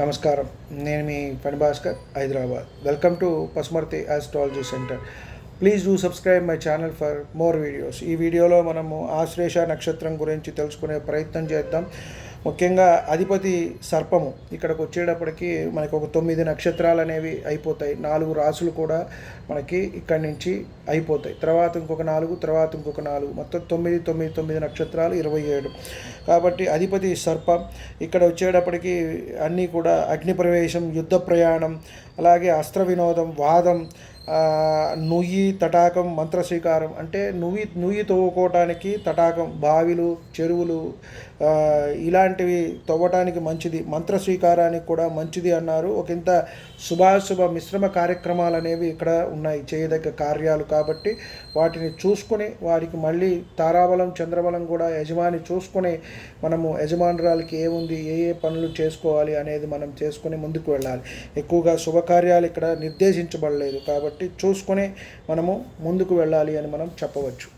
నమస్కారం. నేను మీ పని Bhaskar Hyderabad. Welcome to Pasumarthi astrology centre please do subscribe my channel for more videos ఈ వీడియోలో మనము ఆశ్లేష నక్షత్రం గురించి తెలుసుకునే ప్రయత్నం చేద్దాం. ముఖ్యంగా అధిపతి సర్పము ఇక్కడికి వచ్చేటప్పటికి మనకు ఒక తొమ్మిది నక్షత్రాలు అనేవి అయిపోతాయి. నాలుగు రాసులు కూడా మనకి ఇక్కడి నుంచి అయిపోతాయి. తర్వాత ఇంకొక నాలుగు తర్వాత ఇంకొక నాలుగు. మొత్తం తొమ్మిది తొమ్మిది తొమ్మిది నక్షత్రాలు ఇరవై ఏడు. కాబట్టి అధిపతి సర్పం ఇక్కడ వచ్చేటప్పటికి అన్నీ కూడా అగ్నిప్రవేశం యుద్ధ ప్రయాణం అలాగే అస్త్ర వినోదం వాదం నుయ్యి తటాకం మంత్ర శ్రీకారం అంటే నుయ్యి నుయ్యి తవ్వుకోవటానికి తటాకం బావిలు చెరువులు ఇలాంటివి తవ్వటానికి మంచిది. మంత్ర స్వీకారానికి కూడా మంచిది అన్నారు. ఒక ఇంత శుభాశుభ మిశ్రమ కార్యక్రమాలు అనేవి ఇక్కడ ఉన్నాయి. చేయదగ్గ కార్యాలు కాబట్టి వాటిని చూసుకొని వారికి మళ్ళీ తారాబలం చంద్రబలం కూడా యజమాని చూసుకుని మనము యజమానురాలకి ఏముంది ఏ ఏ పనులు చేసుకోవాలి అనేది మనం చేసుకుని ముందుకు వెళ్ళాలి. ఎక్కువగా శుభకార్యాలు ఇక్కడ నిర్దేశించబడలేదు కాబట్టి కాబట్టి చూసుకొని మనము ముందుకు వెళ్ళాలి అని మనం చెప్పవచ్చు.